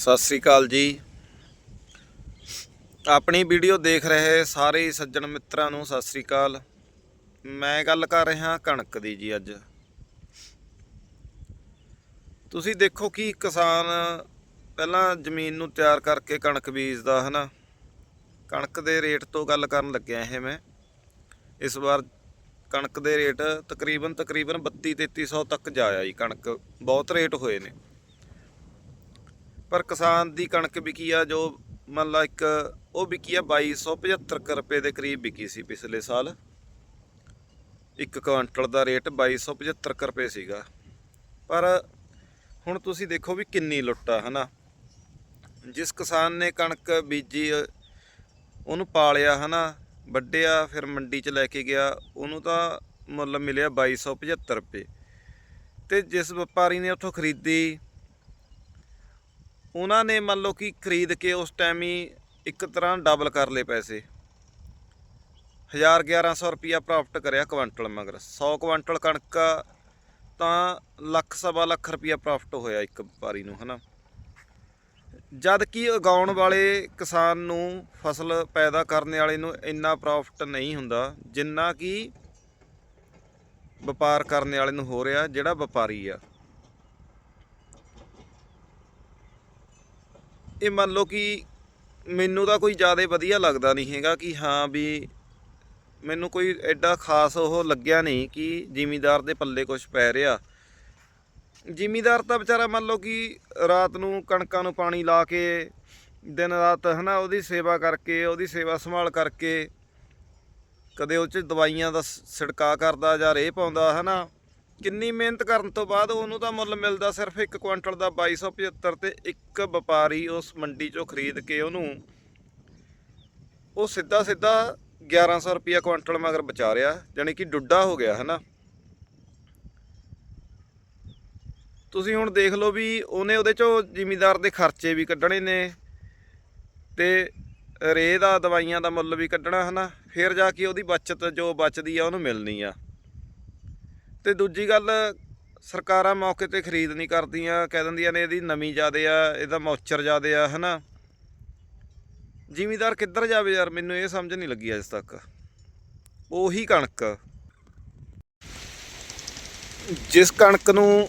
ਸਤਿ ਸ੍ਰੀ ਅਕਾਲ ਜੀ। ਆਪਣੀ ਵੀਡੀਓ ਦੇਖ ਰਹੇ ਸਾਰੇ ਸੱਜਣ ਮਿੱਤਰਾਂ ਨੂੰ ਸਤਿ ਸ੍ਰੀ ਅਕਾਲ। ਮੈਂ ਗੱਲ ਕਰ ਰਿਹਾ ਕਣਕ ਦੀ ਜੀ ਅੱਜ। ਤੁਸੀਂ ਦੇਖੋ ਕਿ ਕਿਸਾਨ ਪਹਿਲਾਂ ਜ਼ਮੀਨ ਨੂੰ ਤਿਆਰ ਕਰਕੇ ਕਣਕ ਬੀਜਦਾ, ਹਨਾ? ਕਣਕ ਦੇ ਰੇਟ ਤੋਂ ਗੱਲ ਕਰਨ ਲੱਗਿਆ ਇਹ ਮੈਂ। ਇਸ ਵਾਰ ਕਣਕ ਦੇ ਰੇਟ ਤਕਰੀਬਨ ਤਕਰੀਬਨ 32 3300 ਤੱਕ ਜਾਇਆ ਜੀ ਕਣਕ। ਬਹੁਤ ਰੇਟ ਹੋਏ ਨੇ। ਪਰ ਕਿਸਾਨ ਦੀ ਕਣਕ ਵਿਕੀ ਆ, ਜੋ ਮੰਨ ਲਾ ਇੱਕ ਉਹ ਵਿਕੀ ਆ 2275 ਕੁ ਰੁਪਏ ਦੇ ਕਰੀਬ ਵਿਕੀ ਸੀ ਪਿਛਲੇ ਸਾਲ। ਇੱਕ ਕੁਇੰਟਲ ਦਾ ਰੇਟ 2275 ਕੁ ਰੁਪਏ ਸੀਗਾ। ਪਰ ਹੁਣ ਤੁਸੀਂ ਦੇਖੋ ਵੀ ਕਿੰਨੀ ਲੁੱਟ ਆ, ਹਨਾ। ਜਿਸ ਕਿਸਾਨ ਨੇ ਕਣਕ ਬੀਜੀ, ਉਹਨੂੰ ਪਾਲਿਆ, ਹਨਾ, ਵੱਢਿਆ, ਫਿਰ ਮੰਡੀ 'ਚ ਲੈ ਕੇ ਗਿਆ, ਉਹਨੂੰ ਤਾਂ ਮੁੱਲ ਮਿਲਿਆ 2275 ਰੁਪਏ। ਤੇ ਜਿਸ ਵਪਾਰੀ ਨੇ ਉੱਥੋਂ ਖਰੀਦੀ ਉਹਨਾਂ ਨੇ ਮੰਨ ਲਓ ਕਿ ਖਰੀਦ ਕੇ ਉਸ ਟਾਈਮ ਹੀ ਇੱਕ ਤਰ੍ਹਾਂ ਡਬਲ ਕਰ ਲਏ ਪੈਸੇ। 1000 1100 ਰੁਪਿਆ ਪ੍ਰਾਪਤ ਕਰਿਆ ਕੁਇੰਟਲ ਮਗਰ। 100 ਕੁਇੰਟਲ ਕਣਕ ਤਾਂ ਲੱਖ ਸਵਾ ਲੱਖ ਰੁਪਿਆ ਪ੍ਰਾਪਤ ਹੋਇਆ ਇੱਕ ਵਪਾਰੀ ਨੂੰ, ਹਨਾ। ਜਦ ਕਿ ਉਗਾਉਣ ਵਾਲੇ ਕਿਸਾਨ ਨੂੰ ਫਸਲ ਪੈਦਾ ਕਰਨ ਵਾਲੇ ਨੂੰ ਇੰਨਾ ਪ੍ਰੋਫਿਟ ਨਹੀਂ ਹੁੰਦਾ, ਜਿੰਨਾ ਕਿ ਵਪਾਰ ਕਰਨ ਵਾਲੇ ਨੂੰ ਹੋ ਰਿਹਾ ਜਿਹੜਾ ਵਪਾਰੀ ਆ। ਇਹ ਮੰਨ ਲਓ ਕਿ ਮੈਨੂੰ ਤਾਂ ਕੋਈ ਜ਼ਿਆਦਾ ਵਧੀਆ ਲੱਗਦਾ ਨਹੀਂ ਹੈਗਾ ਕਿ ਹਾਂ ਵੀ ਮੈਨੂੰ ਕੋਈ ਐਡਾ ਖਾਸ ਉਹ ਲੱਗਿਆ ਨਹੀਂ ਕਿ ਜ਼ਿਮੀਦਾਰ ਦੇ ਪੱਲੇ ਕੁਝ ਪੈ ਰਿਹਾ। ਜ਼ਿਮੀਦਾਰ ਤਾਂ ਵਿਚਾਰਾ ਮੰਨ ਲਓ ਕਿ ਰਾਤ ਨੂੰ ਕਣਕਾਂ ਨੂੰ ਪਾਣੀ ਲਾ ਕੇ, ਦਿਨ ਰਾਤ ਹਨਾ ਉਹਦੀ ਸੇਵਾ ਕਰਕੇ, ਉਹਦੀ ਸੇਵਾ ਸੰਭਾਲ ਕਰਕੇ ਕਦੇ ਉਹ ਚ ਦਵਾਈਆਂ ਦਾ ਸ- ਛਿੜਕਾਅ ਕਰਦਾ ਜਾਂ ਰੇਹ ਪਾਉਂਦਾ ਹਨਾ। ਕਿੰਨੀ ਮਿਹਨਤ ਕਰਨ ਤੋਂ ਬਾਅਦ ਉਹਨੂੰ ਤਾਂ ਮੁੱਲ ਮਿਲਦਾ ਸਿਰਫ ਇੱਕ ਕੁਇੰਟਲ ਦਾ 2275 ਤੇ ਇੱਕ ਵਪਾਰੀ ਉਸ ਮੰਡੀ ਚੋਂ ਖਰੀਦ ਕੇ ਉਹਨੂੰ ਉਹ ਸਿੱਧਾ ਸਿੱਧਾ 1100 ਰੁਪਿਆ ਕੁਇੰਟਲ ਮਗਰ ਬਚਾ ਰਿਹਾ, ਜਾਣੀ ਕਿ ਡੁੱਡਾ ਹੋ ਗਿਆ, ਹਨਾ? ਤੁਸੀਂ ਹੁਣ ਦੇਖ ਲਓ ਵੀ ਉਹਨੇ ਉਹਦੇ ਚੋਂ ਜ਼ਿਮੀਦਾਰ ਦੇ ਖਰਚੇ ਵੀ ਕੱਢਣੇ ਨੇ ਤੇ ਰੇਹ ਦਾ, ਦਵਾਈਆਂ ਦਾ ਮੁੱਲ ਵੀ ਕੱਢਣਾ, ਹਨਾ? ਫਿਰ ਜਾ ਕੇ ਉਹਦੀ ਬਚਤ, ਜੋ ਬਚਦੀ ਆ, ਉਹਨੂੰ ਮਿਲਣੀ ਆ। ਤੇ ਦੂਜੀ ਗੱਲ, ਸਰਕਾਰਾਂ ਮੌਕੇ ਤੇ ਖਰੀਦ ਨਹੀਂ ਕਰਦੀਆਂ, ਕਹਿ ਦਿੰਦੀਆਂ ਨੇ ਇਹਦੀ ਨਮੀ ਜ਼ਿਆਦੇ ਆ, ਇਹਦਾ ਮੌਚਰ ਜ਼ਿਆਦੇ ਆ, ਹਨਾ? ਜ਼ਿਮੀਦਾਰ ਕਿੱਧਰ ਜਾਵੇ ਯਾਰ? ਮੈਨੂੰ ਇਹ ਸਮਝ ਨਹੀਂ ਲੱਗੀ ਅਜੇ ਤੱਕ। ਉਹੀ ਕਣਕ। ਜਿਸ ਕਣਕ ਨੂੰ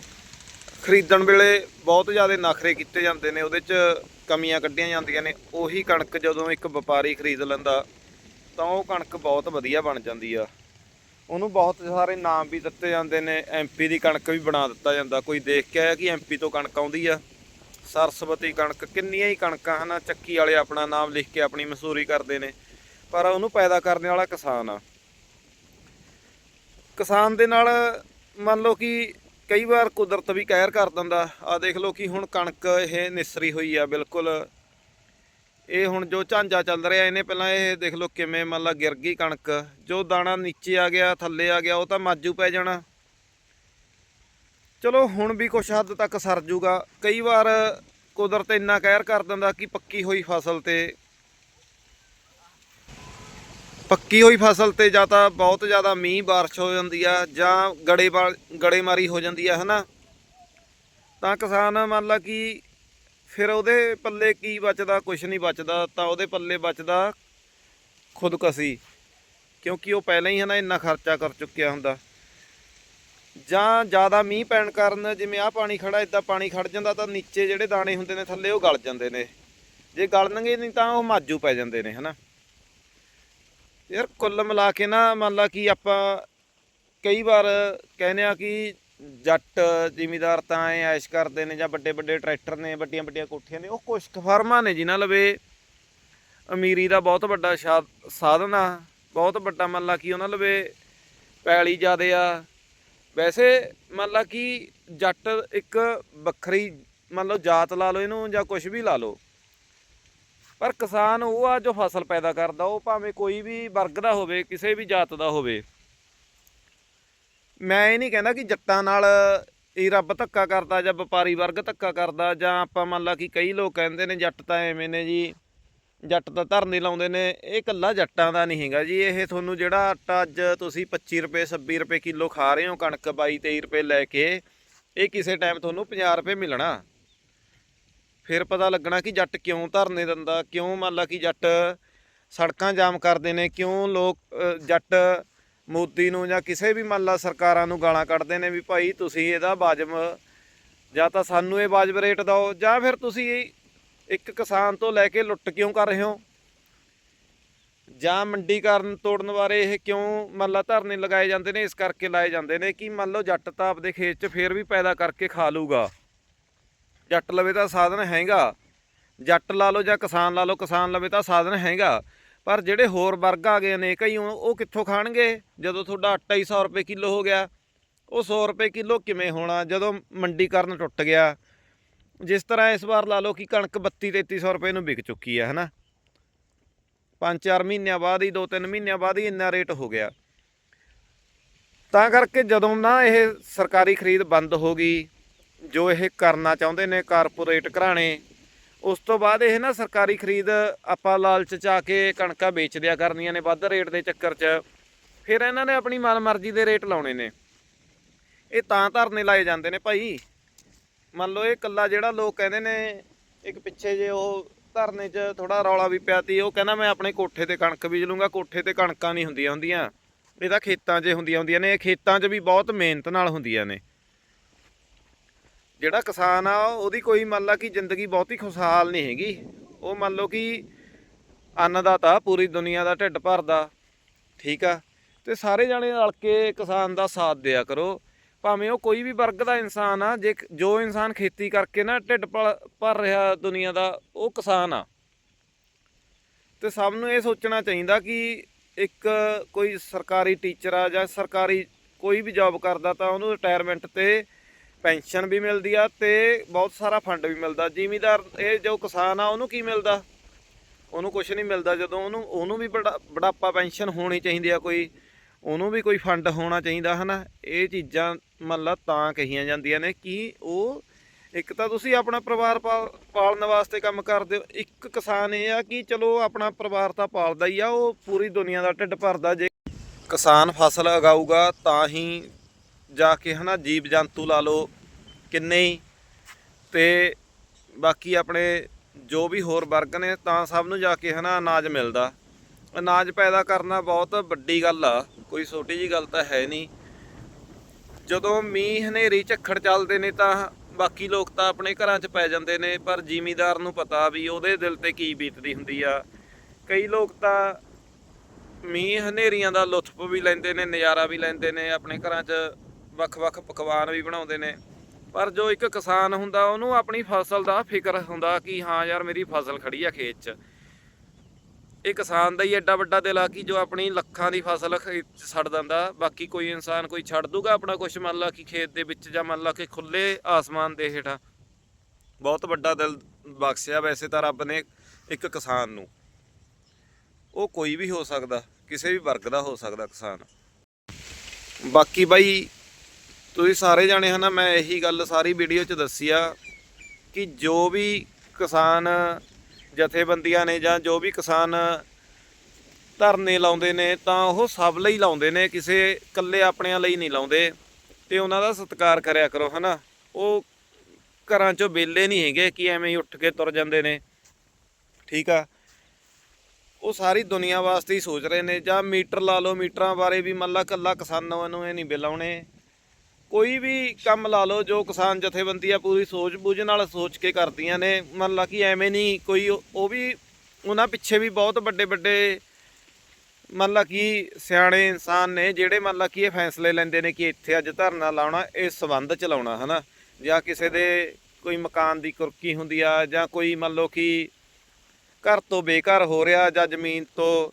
ਖਰੀਦਣ ਵੇਲੇ ਬਹੁਤ ਜ਼ਿਆਦਾ ਨਖਰੇ ਕੀਤੇ ਜਾਂਦੇ ਨੇ, ਉਹਦੇ 'ਚ ਕਮੀਆਂ ਕੱਢੀਆਂ ਜਾਂਦੀਆਂ ਨੇ, ਉਹੀ ਕਣਕ ਜਦੋਂ ਇੱਕ ਵਪਾਰੀ ਖਰੀਦ ਲੈਂਦਾ, ਤਾਂ ਉਹ ਕਣਕ ਬਹੁਤ ਵਧੀਆ ਬਣ ਜਾਂਦੀ ਆ। ਉਹਨੂੰ ਬਹੁਤ ਸਾਰੇ ਨਾਮ ਵੀ ਦਿੱਤੇ ਜਾਂਦੇ ਨੇ ਐਮਪੀ ਦੀ ਕਣਕ ਵੀ ਬਣਾ ਦਿੱਤਾ ਜਾਂਦਾ। ਕੋਈ ਦੇਖ ਕੇ ਆਇਆ ਕਿ ਐਮਪੀ ਤੋਂ ਕਣਕ ਆਉਂਦੀ ਆ? ਸਰਸਵਤੀ ਕਣਕ, ਕਿੰਨੀਆਂ ਹੀ ਕਣਕਾਂ ਹਨ, ਚੱਕੀ ਵਾਲੇ ਆਪਣਾ ਨਾਮ ਲਿਖ ਕੇ ਆਪਣੀ ਮਸ਼ਹੂਰੀ ਕਰਦੇ ਨੇ। ਪਰ ਉਹਨੂੰ ਪੈਦਾ ਕਰਨ ਵਾਲਾ ਕਿਸਾਨ ਆ। ਕਿਸਾਨ ਦੇ ਨਾਲ ਮੰਨ ਲਓ ਕਿ ਕਈ ਵਾਰ ਕੁਦਰਤ ਵੀ ਕਹਿਰ ਕਰ ਦਿੰਦਾ। ਆ ਦੇਖ ਲਓ ਕਿ ਹੁਣ ਕਣਕ ਇਹ ਨਿਸਰੀ ਹੋਈ ਆ, ਬਿਲਕੁਲ ਇਹ ਹੁਣ ਜੋ ਝਾਂਜਾ ਚੱਲ ਰਿਹਾ, ਇਹਨੇ ਪਹਿਲਾਂ ਇਹ ਦੇਖ ਲਓ ਕਿਵੇਂ ਮੰਨ ਲਾ ਗਿਰ ਗਈ ਕਣਕ। ਜੋ ਦਾਣਾ ਨੀਚੇ ਆ ਗਿਆ, ਥੱਲੇ ਆ ਗਿਆ, ਉਹ ਤਾਂ ਮਾਜੂ ਪੈ ਜਾਣਾ। ਚਲੋ, ਹੁਣ ਵੀ ਕੁਛ ਹੱਦ ਤੱਕ ਸਰ ਜੂਗਾ। ਕਈ ਵਾਰ ਕੁਦਰਤ ਇੰਨਾ ਕਹਿਰ ਕਰ ਦਿੰਦਾ ਕਿ ਪੱਕੀ ਹੋਈ ਫਸਲ ਤੇ, ਪੱਕੀ ਹੋਈ ਫਸਲ ਤੇ ਜਾਂ ਤਾਂ ਬਹੁਤ ਜ਼ਿਆਦਾ ਮੀਂਹ ਬਾਰਿਸ਼ ਹੋ ਜਾਂਦੀ ਆ ਜਾਂ ਗੜੇ ਗੜੇਮਾਰੀ ਹੋ ਜਾਂਦੀ ਆ, ਹਨਾ? ਤਾਂ ਕਿਸਾਨ ਮੰਨ ਲਾ ਕਿ ਫਿਰ ਉਹਦੇ ਪੱਲੇ ਕੀ ਬਚਦਾ ਕੁਝ ਨਹੀਂ ਬਚਦਾ, ਤਾਂ ਉਹਦੇ ਪੱਲੇ ਬਚਦਾ ਖੁਦਕਸੀ। ਕਿਉਂਕਿ ਉਹ ਪਹਿਲਾਂ ਹੀ ਹਨਾ ਇੰਨਾ ਖਰਚਾ ਕਰ ਚੁੱਕਿਆ ਹੁੰਦਾ। ਜਾਂ ਜ਼ਿਆਦਾ ਮੀਂਹ ਪੈਣ ਕਾਰਨ ਜਿਵੇਂ ਆਹ ਪਾਣੀ ਖੜਾ ਇਦਾਂ ਪਾਣੀ ਖੜ ਜਾਂਦਾ, ਤਾਂ ਨੀਚੇ ਜਿਹੜੇ ਦਾਣੇ ਹੁੰਦੇ ਨੇ, ਥੱਲੇ ਉਹ ਗਲ ਜਾਂਦੇ ਨੇ। ਜੇ ਗਲਣਗੇ ਨਹੀਂ, ਤਾਂ ਉਹ ਮਾਜੂ ਪੈ ਜਾਂਦੇ ਨੇ ਹਨਾ ਯਾਰ ਕੁੱਲ ਮਿਲਾ ਕੇ ਨਾ, ਮੰਨ ਲਾ ਕਿ ਆਪਾਂ ਕਈ ਵਾਰ ਕਹਿੰਦੇ ਆ ਕਿ ਜੱਟ ਜ਼ਿਮੀਦਾਰ ਤਾਂ ਐ ਐਸ਼ ਕਰਦੇ ਨੇ ਜਾਂ ਵੱਡੇ ਵੱਡੇ ਟਰੈਕਟਰ ਨੇ, ਵੱਡੀਆਂ ਵੱਡੀਆਂ ਕੋਠੀਆਂ ਨੇ, ਉਹ ਕੁਛ ਫਾਰਮਾਂ ਨੇ ਜਿਨ੍ਹਾਂ ਲਵੇ ਅਮੀਰੀ ਦਾ ਬਹੁਤ ਵੱਡਾ ਸਾਧਨ ਆ, ਬਹੁਤ ਵੱਡਾ ਮੰਨ ਲਾ ਕਿ ਉਹਨਾਂ ਲਵੇ ਪੈਲੀ ਜ਼ਿਆਦੇ ਆ। ਵੈਸੇ ਮੰਨ ਲਾ ਕਿ ਜੱਟ ਇੱਕ ਵੱਖਰੀ ਮੰਨ ਲਓ ਜਾਤ ਲਾ ਲਓ ਇਹਨੂੰ ਜਾਂ ਕੁਝ ਵੀ ਲਾ ਲਓ। ਪਰ ਕਿਸਾਨ ਉਹ ਆ ਜੋ ਫਸਲ ਪੈਦਾ ਕਰਦਾ, ਉਹ ਭਾਵੇਂ ਕੋਈ ਵੀ ਵਰਗ ਦਾ ਹੋਵੇ, ਕਿਸੇ ਵੀ ਜਾਤ ਦਾ ਹੋਵੇ। ਮੈਂ ਇਹ ਨਹੀਂ ਕਹਿੰਦਾ ਕਿ ਜੱਟਾਂ ਨਾਲ ਇਹ ਰੱਬ ਧੱਕਾ ਕਰਦਾ ਜਾਂ ਵਪਾਰੀ ਵਰਗ ਧੱਕਾ ਕਰਦਾ ਜਾਂ ਆਪਾਂ ਮੰਨ ਲਾ ਕਿ ਕਈ ਲੋਕ ਕਹਿੰਦੇ ਨੇ ਜੱਟ ਤਾਂ ਐਵੇਂ ਨੇ ਜੀ, ਜੱਟ ਤਾਂ ਧਰਨੇ ਲਾਉਂਦੇ ਨੇ, ਇਹ ਇਕੱਲਾ ਜੱਟਾਂ ਦਾ ਨਹੀਂ ਹੈਗਾ ਜੀ, ਇਹ ਤੁਹਾਨੂੰ ਜਿਹੜਾ ਆਟਾ ਅੱਜ ਤੁਸੀਂ 25 ਰੁਪਏ 26 ਰੁਪਏ ਕਿਲੋ ਖਾ ਰਹੇ ਹੋ ਕਣਕ 22 23 ਰੁਪਏ ਲੈ ਕੇ, ਇਹ ਕਿਸੇ ਟਾਈਮ ਤੁਹਾਨੂੰ 50 ਰੁਪਏ ਮਿਲਣਾ। ਫਿਰ ਪਤਾ ਲੱਗਣਾ ਕਿ ਜੱਟ ਕਿਉਂ ਧਰਨੇ ਦਿੰਦਾ, ਕਿਉਂ ਮੰਨ ਲਾ ਕਿ ਜੱਟ ਸੜਕਾਂ ਜਾਮ ਕਰਦੇ ਨੇ, ਕਿਉਂ ਲੋਕ ਜੱਟ ਮੋਦੀ ਨੂੰ ਜਾਂ ਕਿਸੇ ਵੀ ਮੰਨ ਲਾ ਸਰਕਾਰਾਂ ਨੂੰ ਗਾਲਾਂ ਕੱਢਦੇ ਨੇ ਵੀ ਭਾਈ ਤੁਸੀਂ ਇਹਦਾ ਵਾਜਬ ਜਾਂ ਤਾਂ ਸਾਨੂੰ ਇਹ ਵਾਜਬ ਰੇਟ ਦਿਓ ਜਾਂ ਫਿਰ ਤੁਸੀਂ ਇੱਕ ਕਿਸਾਨ ਤੋਂ ਲੈ ਕੇ ਲੁੱਟ ਕਿਉਂ ਕਰ ਰਹੇ ਹੋ? ਜਾਂ ਮੰਡੀਕਰਨ ਤੋੜਨ ਬਾਰੇ ਇਹ ਕਿਉਂ ਮੰਨ ਲਾ ਧਰਨੇ ਲਗਾਏ ਜਾਂਦੇ ਨੇ, ਇਸ ਕਰਕੇ ਲਾਏ ਜਾਂਦੇ ਨੇ ਕਿ ਮੰਨ ਲਓ ਜੱਟ ਤਾਂ ਆਪਦੇ ਖੇਤ 'ਚ ਫੇਰ ਵੀ ਪੈਦਾ ਕਰਕੇ ਖਾ ਲੂਗਾ। ਜੱਟ ਲਵੇ ਤਾਂ ਸਾਧਨ ਹੈਗਾ। ਜੱਟ ਲਾ ਲਓ ਜਾਂ ਕਿਸਾਨ ਲਾ ਲਓ, ਕਿਸਾਨ ਲਵੇ ਤਾਂ ਸਾਧਨ ਹੈਗਾ। ਪਰ ਜਿਹੜੇ ਹੋਰ ਵਰਗ ਆ ਗਏ ਨੇ, ਕਈ ਉਹ ਉਹ ਕਿੱਥੋਂ ਖਾਣਗੇ? ਜਦੋਂ ਤੁਹਾਡਾ ਆਟਾ ਹੀ 100 ਰੁਪਏ ਕਿਲੋ ਹੋ ਗਿਆ, ਉਹ 100 ਰੁਪਏ ਕਿਲੋ ਕਿਵੇਂ ਹੋਣਾ? ਜਦੋਂ ਮੰਡੀਕਰਨ ਟੁੱਟ ਗਿਆ, ਜਿਸ ਤਰ੍ਹਾਂ ਇਸ ਵਾਰ ਲਾ ਲਓ ਕਿ ਕਣਕ 32 3300 ਰੁਪਏ ਨੂੰ ਵਿਕ ਚੁੱਕੀ ਹੈ ਹਨਾ? 5-4 ਮਹੀਨਿਆਂ ਬਾਅਦ ਹੀ 2-3 ਮਹੀਨਿਆਂ ਬਾਅਦ ਹੀ ਇੰਨਾ ਰੇਟ ਹੋ ਗਿਆ। ਤਾਂ ਕਰਕੇ ਜਦੋਂ ਨਾ ਇਹ ਸਰਕਾਰੀ ਖਰੀਦ ਬੰਦ ਹੋ ਗਈ, ਜੋ ਇਹ ਕਰਨਾ ਚਾਹੁੰਦੇ ਨੇ ਕਾਰਪੋਰੇਟ ਘਰਾਣੇ ਉਸ ਤੋਂ ਬਾਅਦ ਇਹ ਨਾ ਸਰਕਾਰੀ ਖਰੀਦ ਆਪਾਂ ਲਾਲਚ ਚ ਆ ਕੇ ਕਣਕਾਂ ਵੇਚ ਦਿਆ ਕਰਨੀਆਂ ਨੇ ਵੱਧ ਰੇਟ ਦੇ ਚੱਕਰ 'ਚ। ਫਿਰ ਇਹਨਾਂ ਨੇ ਆਪਣੀ ਮਨਮਰਜ਼ੀ ਦੇ ਰੇਟ ਲਾਉਣੇ ਨੇ। ਇਹ ਤਾਂ ਧਰਨੇ ਲਾਏ ਜਾਂਦੇ ਨੇ ਭਾਈ। ਮੰਨ ਲਓ ਇਹ ਕੱਲਾ ਜਿਹੜਾ ਲੋਕ ਕਹਿੰਦੇ ਨੇ, ਇੱਕ ਪਿੱਛੇ ਜੇ ਉਹ ਧਰਨੇ 'ਚ ਥੋੜਾ ਰੌਲਾ ਵੀ ਪਿਆ ਤੀ, ਉਹ ਕਹਿੰਦਾ ਮੈਂ ਆਪਣੇ ਕੋਠੇ ਤੇ ਕਣਕ ਬੀਜ ਲੂੰਗਾ, ਕੋਠੇ ਤੇ ਕਣਕਾਂ ਨਹੀਂ ਹੁੰਦੀਆਂ ਹੁੰਦੀਆਂ। ਇਹ ਤਾਂ ਖੇਤਾਂ 'ਚ ਹੁੰਦੀਆਂ ਹੁੰਦੀਆਂ ਨੇ, ਇਹ ਖੇਤਾਂ 'ਚ ਵੀ ਬਹੁਤ ਮਿਹਨਤ ਨਾਲ ਹੁੰਦੀਆਂ ਨੇ। ਜਿਹੜਾ ਕਿਸਾਨ ਆ, ਉਹਦੀ ਕੋਈ ਮੰਨ ਲਾ ਕਿ ਜ਼ਿੰਦਗੀ ਬਹੁਤੀ ਖੁਸ਼ਹਾਲ ਨਹੀਂ ਹੈਗੀ। ਉਹ ਮੰਨ ਲਓ ਕਿ ਅੰਨਦਾਤਾ ਪੂਰੀ ਦੁਨੀਆ ਦਾ ਢਿੱਡ ਭਰਦਾ, ਠੀਕ ਆ। ਤੇ ਸਾਰੇ ਜਾਣੇ ਰਲ ਕੇ ਕਿਸਾਨ ਦਾ ਸਾਥ ਦਿਆ ਕਰੋ। ਭਾਵੇਂ ਉਹ ਕੋਈ ਵੀ ਵਰਗ ਦਾ ਇਨਸਾਨ ਆ, ਜੇ ਜੋ ਇਨਸਾਨ ਖੇਤੀ ਕਰਕੇ ਨਾ ਢਿੱਡ ਭਰ ਭਰ ਰਿਹਾ ਦੁਨੀਆ ਦਾ, ਉਹ ਕਿਸਾਨ ਆ। ਤੇ ਸਭ ਨੂੰ ਇਹ ਸੋਚਣਾ ਚਾਹੀਦਾ ਕਿ ਇੱਕ ਕੋਈ ਸਰਕਾਰੀ ਟੀਚਰ ਆ ਜਾਂ ਸਰਕਾਰੀ ਕੋਈ ਵੀ ਜੌਬ ਕਰਦਾ ਤਾਂ ਉਹਨੂੰ ਰਿਟਾਇਰਮੈਂਟ ਤੇ ਪੈਨਸ਼ਨ ਵੀ ਮਿਲਦੀ ਆ ਤੇ ਬਹੁਤ ਸਾਰਾ ਫੰਡ ਵੀ ਮਿਲਦਾ। ਜ਼ਿਮੀਦਾਰ, ਇਹ ਜੋ ਕਿਸਾਨ ਆ, ਉਹਨੂੰ ਕੀ ਮਿਲਦਾ? ਉਹਨੂੰ ਕੁਝ ਨਹੀਂ ਮਿਲਦਾ। ਜਦੋਂ ਉਹਨੂੰ ਉਹਨੂੰ ਵੀ ਬੜਾ- ਬੁਢਾਪਾ ਪੈਨਸ਼ਨ ਹੋਣੀ ਚਾਹੀਦੀ ਆ ਕੋਈ, ਉਹਨੂੰ ਵੀ ਕੋਈ ਫੰਡ ਹੋਣਾ ਚਾਹੀਦਾ, ਹਨਾ? ਇਹ ਚੀਜ਼ਾਂ ਮੰਨ ਤਾਂ ਕਹੀਆਂ ਜਾਂਦੀਆਂ ਨੇ ਕਿ ਉਹ ਇੱਕ ਤਾਂ ਤੁਸੀਂ ਆਪਣਾ ਪਰਿਵਾਰ ਪਾਲ- ਪਾਲਣ ਵਾਸਤੇ ਕੰਮ ਕਰਦੇ ਹੋ। ਇੱਕ ਕਿਸਾਨ ਇਹ ਆ ਕਿ ਚਲੋ ਆਪਣਾ ਪਰਿਵਾਰ ਤਾਂ ਪਾਲਦਾ ਹੀ ਆ, ਉਹ ਪੂਰੀ ਦੁਨੀਆ ਦਾ ਢਿੱਡ ਭਰਦਾ ਜੇ। ਕਿਸਾਨ ਫਸਲ ਉਗਾਊਗਾ ਤਾਂ ਹੀ ਜਾ ਕੇ ਹਨਾ ਜੀਵ ਜੰਤੂ ਲਾ ਲਓ ਕਿੰਨੇ ਹੀ। ਤੇ ਬਾਕੀ ਆਪਣੇ ਜੋ ਵੀ ਹੋਰ ਵਰਗ ਨੇ ਤਾਂ ਸਭ ਨੂੰ ਜਾ ਕੇ ਹਨਾ ਅਨਾਜ ਮਿਲਦਾ। ਅਨਾਜ ਪੈਦਾ ਕਰਨਾ ਬਹੁਤ ਵੱਡੀ ਗੱਲ ਆ, ਕੋਈ ਛੋਟੀ ਜੀ ਗੱਲ ਤਾਂ ਹੈ ਨਹੀਂ। ਜਦੋਂ ਮੀਂਹ ਹਨੇਰੀ ਝੱਖੜ ਚੱਲਦੇ ਨੇ ਤਾਂ ਬਾਕੀ ਲੋਕ ਤਾਂ ਆਪਣੇ ਘਰਾਂ 'ਚ ਪੈ ਜਾਂਦੇ ਨੇ, ਪਰ ਜ਼ਿਮੀਦਾਰ ਨੂੰ ਪਤਾ ਵੀ ਉਹਦੇ ਦਿਲ ਤੇ ਕੀ ਬੀਤਦੀ ਹੁੰਦੀ ਆ। ਕਈ ਲੋਕ ਤਾਂ ਮੀਂਹ ਹਨੇਰੀਆਂ ਦਾ ਲੁਤਫ ਵੀ ਲੈਂਦੇ ਨੇ, ਨਜ਼ਾਰਾ ਵੀ ਲੈਂਦੇ ਨੇ ਆਪਣੇ ਘਰਾਂ 'ਚ। ਵੱਖ-ਵੱਖ ਪਕਵਾਨ ਵੀ ਬਣਾਉਂਦੇ ਨੇ। ਪਰ ਜੋ ਇੱਕ ਕਿਸਾਨ ਹੁੰਦਾ, ਉਹਨੂੰ ਆਪਣੀ ਫਸਲ ਦਾ ਫਿਕਰ ਹੁੰਦਾ ਕਿ ਹਾਂ ਯਾਰ ਮੇਰੀ ਫਸਲ ਖੜੀ ਆ ਖੇਤ 'ਚ। ਇਹ ਕਿਸਾਨ ਦਾ ਹੀ ਐਡਾ ਵੱਡਾ ਦਿਲ ਆ ਕਿ ਜੋ ਆਪਣੀ ਲੱਖਾਂ ਦੀ ਫਸਲ ਖੇਤ 'ਚ ਛੱਡ ਦਿੰਦਾ। ਬਾਕੀ ਕੋਈ ਇਨਸਾਨ ਕੋਈ ਛੱਡ ਦੂਗਾ ਆਪਣਾ ਕੁਛ, ਮੰਨ ਲਾ ਕਿ ਖੇਤ ਦੇ ਵਿੱਚ ਜਾਂ ਮੰਨ ਲਾ ਕਿ ਖੁੱਲੇ ਆਸਮਾਨ ਦੇ ਹੇਠਾਂ। ਬਹੁਤ ਵੱਡਾ ਦਿਲ ਬਖਸ਼ਿਆ ਵੈਸੇ ਤਾਂ ਰੱਬ ਨੇ ਇੱਕ ਕਿਸਾਨ ਨੂੰ। ਉਹ ਕੋਈ ਵੀ ਹੋ ਸਕਦਾ, ਕਿਸੇ ਵੀ ਵਰਗ ਦਾ ਹੋ ਸਕਦਾ ਕਿਸਾਨ। ਬਾਕੀ ਬਾਈ ਤੁਸੀਂ ਸਾਰੇ ਜਾਣੇ ਹਨਾ, ਮੈਂ ਇਹੀ ਗੱਲ ਸਾਰੀ ਵੀਡੀਓ 'ਚ ਦੱਸੀ ਆ ਕਿ ਜੋ ਵੀ ਕਿਸਾਨ ਜਥੇਬੰਦੀਆਂ ਨੇ ਜਾਂ ਜੋ ਵੀ ਕਿਸਾਨ ਧਰਨੇ ਲਾਉਂਦੇ ਨੇ, ਤਾਂ ਉਹ ਸਭ ਲਈ ਲਾਉਂਦੇ ਨੇ, ਕਿਸੇ ਇਕੱਲੇ ਆਪਣਿਆਂ ਲਈ ਨਹੀਂ ਲਾਉਂਦੇ। ਤੇ ਉਹਨਾਂ ਦਾ ਸਤਿਕਾਰ ਕਰਿਆ ਕਰੋ ਹਨਾ। ਉਹ ਘਰਾਂ 'ਚੋਂ ਵਿਹਲੇ ਨਹੀਂ ਹੈਗੇ ਕਿ ਐਵੇਂ ਹੀ ਉੱਠ ਕੇ ਤੁਰ ਜਾਂਦੇ ਨੇ। ਠੀਕ ਆ? ਉਹ ਸਾਰੀ ਦੁਨੀਆ ਵਾਸਤੇ ਹੀ ਸੋਚ ਰਹੇ ਨੇ ਜਾਂ ਮੀਟਰ ਲਾ ਲਓ, ਮੀਟਰਾਂ ਬਾਰੇ ਵੀ ਮੰਨ ਲਾ ਕੱਲਾ ਕਿਸਾਨਾਂ ਨੂੰ ਇਹ ਨਹੀਂ ਬਿਲਾਉਣੇ। ਕੋਈ ਵੀ ਕੰਮ ਲਾ ਲਓ, ਜੋ ਕਿਸਾਨ ਜਥੇਬੰਦੀਆਂ ਪੂਰੀ ਸੋਚ ਬੂਝ ਨਾਲ ਸੋਚ ਕੇ ਕਰਦੀਆਂ ਨੇ। ਮੰਨ ਲਾ ਕਿ ਐਵੇਂ ਨਹੀਂ ਕੋਈ, ਉਹ ਵੀ ਉਹਨਾਂ ਪਿੱਛੇ ਵੀ ਬਹੁਤ ਵੱਡੇ ਵੱਡੇ ਮੰਨ ਲਾ ਕਿ ਸਿਆਣੇ ਇਨਸਾਨ ਨੇ, ਜਿਹੜੇ ਮੰਨ ਲਾ ਕਿ ਇਹ ਫੈਸਲੇ ਲੈਂਦੇ ਨੇ ਕਿ ਇੱਥੇ ਅੱਜ ਧਰਨਾ ਲਾਉਣਾ, ਇਹ ਸਬੰਧ ਚਲਾਉਣਾ ਲਾਉਣਾ, ਹਨਾ? ਜਾਂ ਕਿਸੇ ਦੇ ਕੋਈ ਮਕਾਨ ਦੀ ਕੁਰਕੀ ਹੁੰਦੀ ਆ, ਜਾਂ ਕੋਈ ਮੰਨ ਲਓ ਕਿ ਘਰ ਤੋਂ ਬੇਘਰ ਹੋ ਰਿਹਾ ਜਾਂ ਜ਼ਮੀਨ ਤੋਂ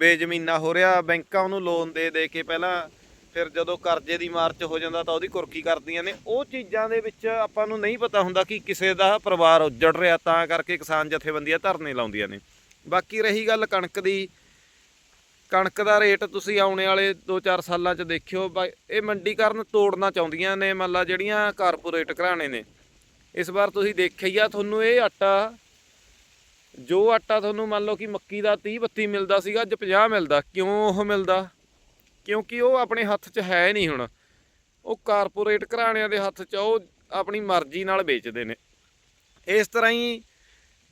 ਬੇਜ਼ਮੀਨਾ ਹੋ ਰਿਹਾ, ਬੈਂਕਾਂ ਉਹਨੂੰ ਲੋਨ ਦੇ ਦੇ ਕੇ ਪਹਿਲਾਂ ਫਿਰ ਜਦੋਂ ਕਰਜ਼ੇ ਦੀ ਮਾਰ 'ਚ ਹੋ ਜਾਂਦਾ ਤਾਂ ਉਹਦੀ ਕੁਰਕੀ ਕਰਦੀਆਂ ਨੇ। ਉਹ ਚੀਜ਼ਾਂ ਦੇ ਵਿੱਚ ਆਪਾਂ ਨੂੰ ਨਹੀਂ ਪਤਾ ਹੁੰਦਾ ਕਿ ਕਿਸੇ ਦਾ ਪਰਿਵਾਰ ਉੱਜੜ ਰਿਹਾ, ਤਾਂ ਕਰਕੇ ਕਿਸਾਨ ਜਥੇਬੰਦੀਆਂ ਧਰਨੇ ਲਾਉਂਦੀਆਂ ਨੇ। ਬਾਕੀ ਰਹੀ ਗੱਲ ਕਣਕ ਦੀ। ਕਣਕ ਦਾ ਰੇਟ ਤੁਸੀਂ ਆਉਣੇ ਵਾਲੇ 2-4 ਸਾਲਾਂ 'ਚ ਦੇਖਿਓ। ਬਾ- ਇਹ ਮੰਡੀਕਰਨ ਤੋੜਨਾ ਚਾਹੁੰਦੀਆਂ ਨੇ, ਮੰਨ ਲਾ ਜਿਹੜੀਆਂ ਕਾਰਪੋਰੇਟ ਘਰਾਣੇ ਨੇ। ਇਸ ਵਾਰ ਤੁਸੀਂ ਦੇਖਿਆ ਹੀ ਆ, ਤੁਹਾਨੂੰ ਇਹ ਆਟਾ, ਜੋ ਆਟਾ ਤੁਹਾਨੂੰ ਮੰਨ ਲਓ ਕਿ ਮੱਕੀ ਦਾ 30 32 ਮਿਲਦਾ ਸੀਗਾ, ਅੱਜ 50 ਮਿਲਦਾ। ਕਿਉਂ ਉਹ ਮਿਲਦਾ? ਕਿਉਂਕਿ ਉਹ ਆਪਣੇ ਹੱਥ 'ਚ ਹੈ ਨਹੀਂ ਹੁਣ। ਉਹ ਕਾਰਪੋਰੇਟ ਘਰਾਣਿਆਂ ਦੇ ਹੱਥ 'ਚ ਉਹ ਆਪਣੀ ਮਰਜ਼ੀ ਨਾਲ ਵੇਚਦੇ ਨੇ। ਇਸ ਤਰ੍ਹਾਂ ਹੀ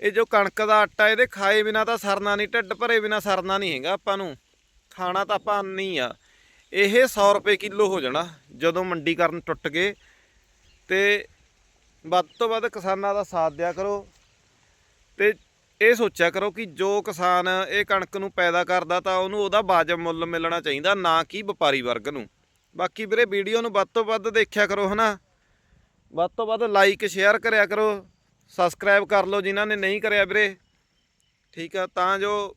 ਇਹ ਜੋ ਕਣਕ ਦਾ ਆਟਾ, ਇਹਦੇ ਖਾਏ ਬਿਨਾ ਤਾਂ ਸਰਨਾ ਨਹੀਂ, ਢਿੱਡ ਭਰੇ ਬਿਨਾ ਸਰਨਾ ਨਹੀਂ ਹੈਗਾ ਆਪਾਂ ਨੂੰ। ਖਾਣਾ ਤਾਂ ਆਪਾਂ ਨਹੀਂ ਆ। ਇਹ 100 ਰੁਪਏ ਕਿਲੋ ਹੋ ਜਾਣਾ, ਜਦੋਂ ਮੰਡੀਕਰਨ ਟੁੱਟ ਗਏ। ਤੇ ਵੱਧ ਤੋਂ ਵੱਧ ਕਿਸਾਨਾਂ ਦਾ ਸਾਥ ਦਿਆ ਕਰੋ। ਤੇ ਇਹ ਸੋਚਿਆ ਕਰੋ ਕਿ ਜੋ ਕਿਸਾਨ ਇਹ ਕਣਕ ਨੂੰ ਪੈਦਾ ਕਰਦਾ ਤਾਂ ਉਹਨੂੰ ਉਹਦਾ ਵਾਜਬ ਮੁੱਲ ਮਿਲਣਾ ਚਾਹੀਦਾ, ਨਾ ਕਿ ਵਪਾਰੀ ਵਰਗ ਨੂੰ। ਬਾਕੀ ਵੀਰੇ ਵੀਡੀਓ ਨੂੰ ਵੱਧ ਤੋਂ ਵੱਧ ਦੇਖਿਆ ਕਰੋ, ਹਨਾ? ਵੱਧ ਤੋਂ ਵੱਧ ਲਾਈਕ ਸ਼ੇਅਰ ਕਰਿਆ ਕਰੋ। ਸਬਸਕ੍ਰਾਈਬ ਕਰ ਲਓ ਜਿਨ੍ਹਾਂ ਨੇ ਨਹੀਂ ਕਰਿਆ ਵੀਰੇ। ਠੀਕ ਆ, ਤਾਂ ਜੋ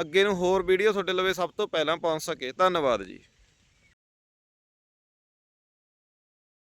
ਅੱਗੇ ਨੂੰ ਹੋਰ ਵੀਡੀਓ ਤੁਹਾਡੇ ਲਵੇ ਸਭ ਤੋਂ ਪਹਿਲਾਂ ਪਹੁੰਚ ਸਕੇ। ਧੰਨਵਾਦ ਜੀ।